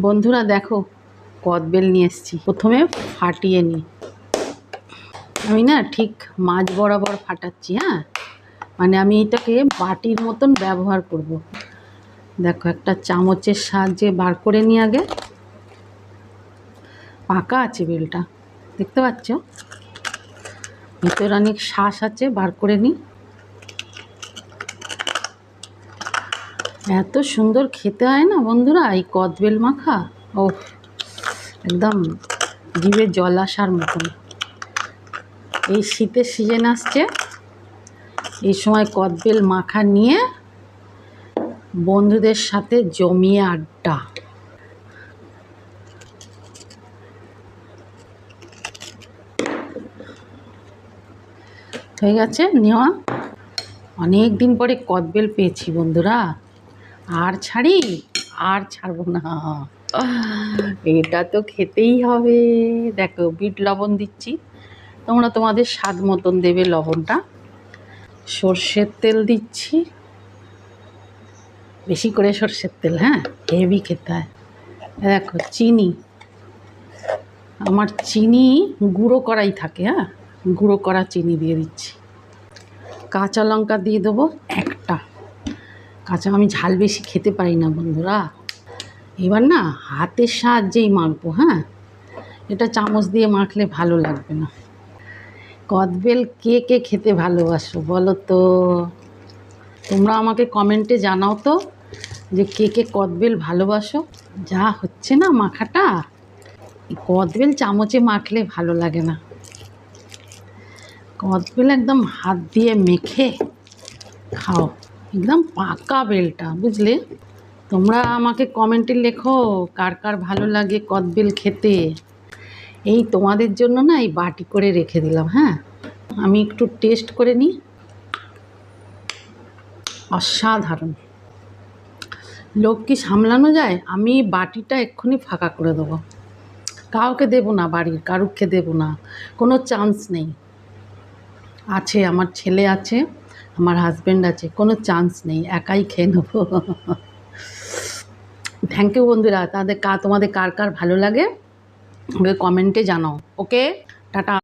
বন্ধুরা দেখো, কদবেল নিয়ে এসেছি। প্রথমে ফাটিয়ে নিই আমি না ঠিক মাছ বরাবর ফাটাচ্ছি হ্যাঁ? মানে আমি এটাকে বাটির মতন ব্যবহার করব। দেখো, একটা চামচের সাহায্যে বার করে নিই আগে। পাকা আছে বেলটা। দেখতে পাচ্ছ? ভিতরে অনেক শ্বাস আছে, বার করে নিই এত সুন্দর খেতে হয় না বন্ধুরা? এই কদবেল মাখা? ও একদম জিভে জল আসার মতন। এই শীতের সিজন আসছে। এই সময় কদবেল মাখা নিয়ে বন্ধুদের সাথে জমিয়ে আড্ডা। হয়ে গেছে নেওয়া। অনেক দিন পরে কদবেল পেয়েছি বন্ধুরা। আর ছাড়ি? আর ছাড়বো না। এটা তো খেতেই হবে। দেখো, বিট লবণ দিচ্ছি। তোমরা তোমাদের স্বাদ মতন দেবে লবণটা। সর্ষের তেল দিচ্ছি। বেশি করে সর্ষের তেল হ্যাঁ? হেভি খেতে হয়। দেখো, চিনি। আমার চিনি গুঁড়ো করাই থাকে হ্যাঁ? গুঁড়ো করা চিনি দিয়ে দিচ্ছি। কাঁচা লঙ্কা দিয়ে দেবো। একটা কাঁচা আমি ঝাল বেশি খেতে পারি না, বন্ধুরা। এবার না, হাতের সাহায্যেই মাখবো হ্যাঁ? এটা চামচ দিয়ে মাখলে ভালো লাগবে না। কদবেল কে কে খেতে ভালোবাসো, বলো তো? তোমরা আমাকে কমেন্টে জানাও তো যে কে কে কদবেল ভালোবাসো। যা হচ্ছে না মাখাটা? কদবেল চামচে মাখলে ভালো লাগে না। কদবেল একদম হাত দিয়ে মেখে খাও। একদম পাকা বেলটা, বুঝলে? তোমরা আমাকে কমেন্টে লেখো, কার কার ভালো লাগে কদবেল খেতে। এই তোমাদের জন্য না এই বাটি করে রেখে দিলাম হ্যাঁ? আমি একটু টেস্ট করে নিই। অসাধারণ। লোক কি সামলানো যায়? আমি বাটিটা এক্ষুনি ফাঁকা করে দেবো। কাউকে দেবো না বাড়ির, কারুকে দেবো না। কোনো চান্স নেই। আছে, আমার ছেলে আছে। আমার হাজব্যান্ড আছে, কোনো চান্স নেই, একাই খেয়ে নেব। থ্যাংক ইউ বন্ধুরা, তাদের কা, তোমাদের কার কার ভালো লাগে? কমেন্টে জানাও ওকে টাটা